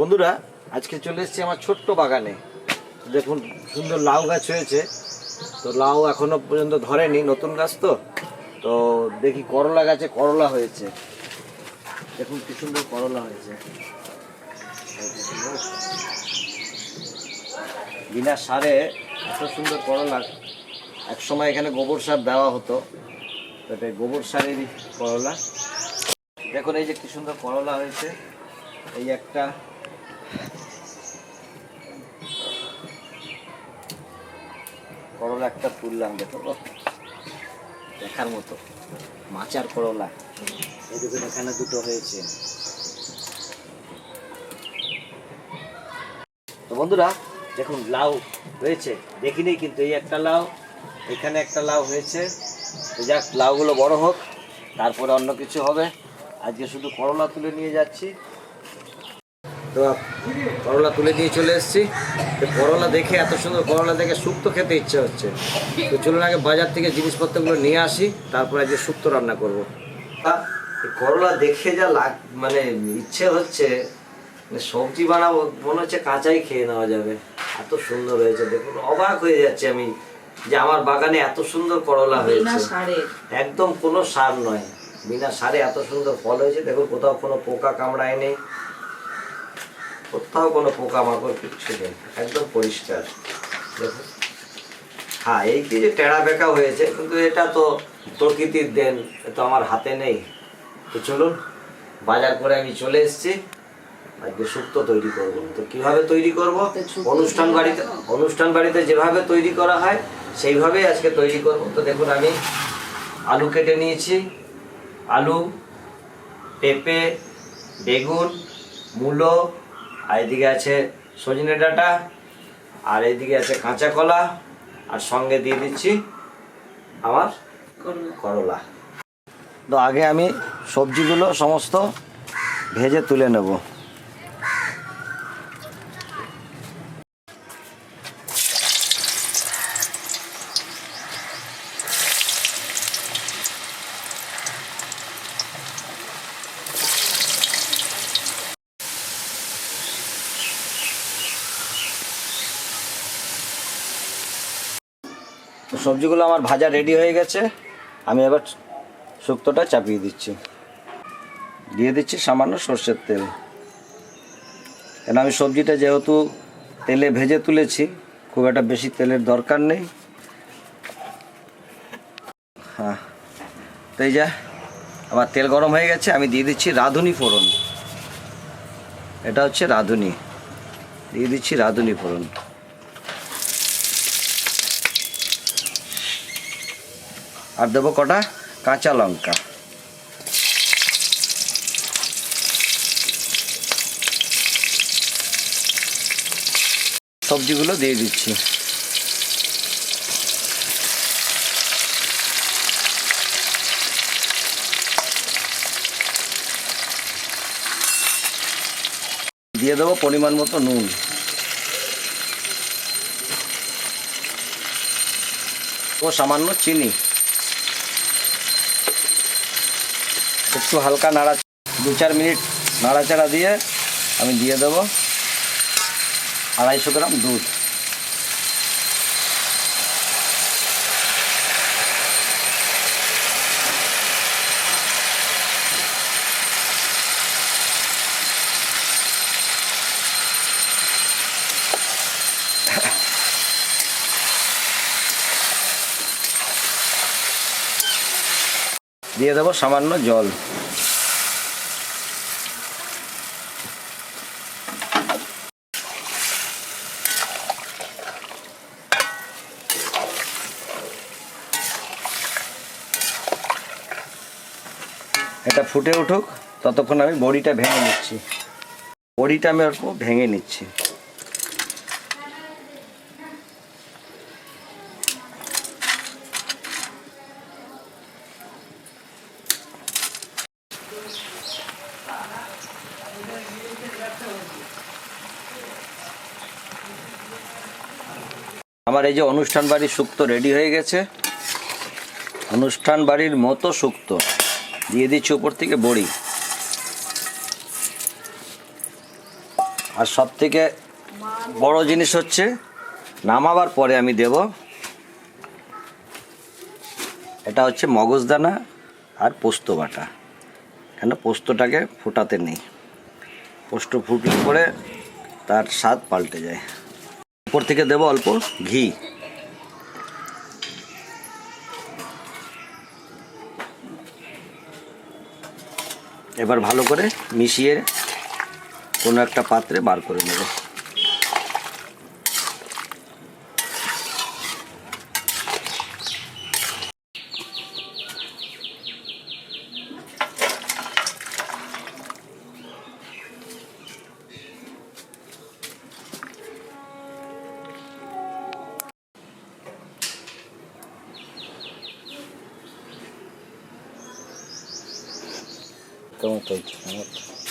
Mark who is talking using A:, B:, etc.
A: বন্ধুরা, আজকে চলে এসেছি আমার ছোট্ট বাগানে। দেখুন, সুন্দর লাউ গাছ হয়েছে। তো লাউ এখনও পর্যন্ত ধরেনি, নতুন গাছ তো। তো দেখি করলা গাছে করলা হয়েছে। দেখুন কি সুন্দর করলা হয়েছে। বিনা সারে এত সুন্দর করলা। এক সময় এখানে গোবর সার দেওয়া হতো। এটা গোবর সারেরই করলা। দেখুন, এই যে কি সুন্দর করলা হয়েছে। এই একটা করলা একটা তুললাম, দেখো দেখার মতো। মাচার করলা। এই দেখুন, এখানে দুটো হয়েছে। তো বন্ধুরা, দেখুন, লাউ হয়েছে। দেখিনি কিন্তু এই একটা লাউ, এখানে একটা লাউ হয়েছে। যাক, লাউগুলো বড় হোক, তারপরে অন্য কিছু হবে। আজকে শুধু করলা তুলে নিয়ে যাচ্ছি। তো করলা তুলে নিয়ে চলে এসেছি। তো করলা দেখে এত সুন্দর করলা দেখে শুক্তো খেতে ইচ্ছে হচ্ছে। তো চলুন আগে বাজার থেকে জিনিসপত্রগুলো নিয়ে আসি তারপরে আজকে শুক্তো রান্না করব। করলা দেখে যা লাগ মানে ইচ্ছে হচ্ছে মানে সবজি বানাবো মনে হচ্ছে কাঁচাই খেয়ে নেওয়া যাবে। এত সুন্দর হয়েছে দেখুন অবাক হয়ে যাচ্ছে আমি যে আমার বাগানে এত সুন্দর করলা হয়েছে। একদম কোনো সার নয় বিনা সারে এত সুন্দর ফল হয়েছে। দেখুন কোথাও কোনো পোকা কামড়ায় নেই। কোথাও কোনো পোকা মাকড় কিচ্ছু নেই একদম পরিষ্কার। দেখুন হ্যাঁ এই কি যে টেড়া বেঁকা হয়েছে কিন্তু এটা তো প্রকৃতির দেন এ তো আমার হাতে নেই। তো চলুন বাজার করে আমি চলে এসেছি। আজকে শুক্তো তৈরি করব। তো কীভাবে তৈরি করব? অনুষ্ঠান বাড়িতে অনুষ্ঠান বাড়িতে যেভাবে তৈরি করা হয় সেইভাবেই আজকে তৈরি করব। তো দেখুন আমি আলু কেটে নিয়েছি। আলু পেঁপে বেগুন মূলো আর এদিকে আছে সজনে ডাঁটা আর এদিকে আছে কাঁচা কলা আর সঙ্গে দিয়ে দিচ্ছি আমার
B: করলা।
A: করলা। তো আগে আমি সবজিগুলো সমস্ত ভেজে তুলে নেব। সবজিগুলো আমার ভাজা রেডি হয়ে গেছে। আমি এবার শুক্তোটা চাপিয়ে দিচ্ছি। দিয়ে দিচ্ছি সামান্য সর্ষের তেল। কেন আমি সবজিটা যেহেতু তেলে ভেজে তুলেছি, খুব একটা বেশি তেলের দরকার নেই। হ্যাঁ তো এই যা, আমার তেল গরম হয়ে গেছে, আমি দিয়ে দিচ্ছি রাঁধুনি ফোড়ন। এটা হচ্ছে রাঁধুনি। দিয়ে দিচ্ছি রাঁধুনি ফোড়ন। আর দেবো কটা? কাঁচা লঙ্কা। সবজিগুলো দিয়ে দিচ্ছি। দিয়ে দেবো পরিমাণ মতো নুন। ও সামান্য চিনি। একটু হালকা নাড়া দু চার মিনিট নাড়াচাড়া দিয়ে আমি দিয়ে দেবো আড়াইশো গ্রাম দুধ। দিয়ে দেবো সামান্য জল। এটা ফুটে উঠুক, ততক্ষণ আমি বড়িটা ভেঙে নিচ্ছি। বড়িটা আমি অল্প ভেঙে নিচ্ছি। আমার এই যে অনুষ্ঠান বাড়ির শুক্তো রেডি হয়ে গেছে। অনুষ্ঠান বাড়ির মতো শুক্তো। দিয়ে দিচ্ছি উপর থেকে বড়ি। আর সব থেকে বড় জিনিস হচ্ছে, নামাবার পরে আমি দেব। এটা হচ্ছে মগজদানা আর পোস্ত বাটা। কেন? পোস্তটাকে ফোটাতে নেই। পোস্ত ফুটলে পরে তার স্বাদ পাল্টে যায়। উপর থেকে দেব অল্প ঘি। এবার ভালো করে মিশিয়ে কোনো একটা পাত্রে বার করে নেব। Então, cão, coitado. Então,